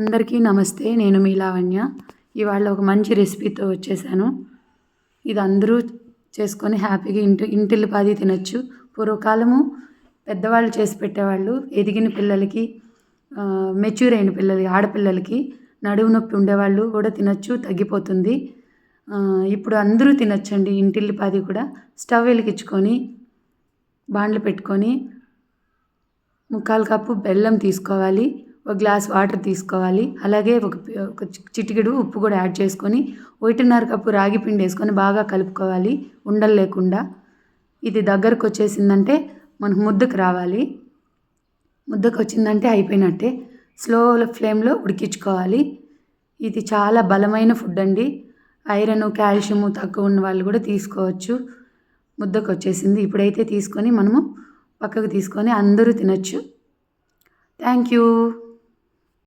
అందరికీ నమస్తే నేను మీ లావణ్య. ఇవాళ ఒక మంచి రెసిపీతో వచ్చేసాను. ఇది అందరూ చేసుకొని హ్యాపీగా ఇంటి ఇంటిల్లిపాది తినొచ్చు. పూర్వకాలము పెద్దవాళ్ళు చేసి పెట్టేవాళ్ళు. ఎదిగిన పిల్లలకి మెచ్యూర్ అయిన పిల్లలకి ఆడపిల్లలకి నడుము నొప్పి ఉండేవాళ్ళు కూడా తినచ్చు తగ్గిపోతుంది. ఇప్పుడు అందరూ తినచ్చండి ఇంటిల్లిపాది కూడా. స్టవ్ వెలిగించుకొని బాండ్లు పెట్టుకొని ముక్కాలు కప్పు బెల్లం తీసుకోవాలి. ఒక గ్లాస్ వాటర్ తీసుకోవాలి. అలాగే ఒక ఒక చిటికెడు ఉప్పు కూడా యాడ్ చేసుకొని ఒకటిన్నర కప్పు రాగి పిండి వేసుకొని బాగా కలుపుకోవాలి. ఉండలు లేకుండా. ఇది దగ్గరకు వచ్చేసిందంటే మనకు ముద్దకు రావాలి. ముద్దకు వచ్చిందంటే అయిపోయినట్టే. స్లో ఫ్లేమ్లో ఉడికించుకోవాలి. ఇది చాలా బలమైన ఫుడ్ అండి. ఐరన్ కాల్షియం తక్కువ ఉన్న వాళ్ళు కూడా తీసుకోవచ్చు. ముద్దకు వచ్చేసింది. ఇప్పుడైతే తీసుకొని మనము పక్కకు తీసుకొని అందరూ తినచ్చు. Thank you.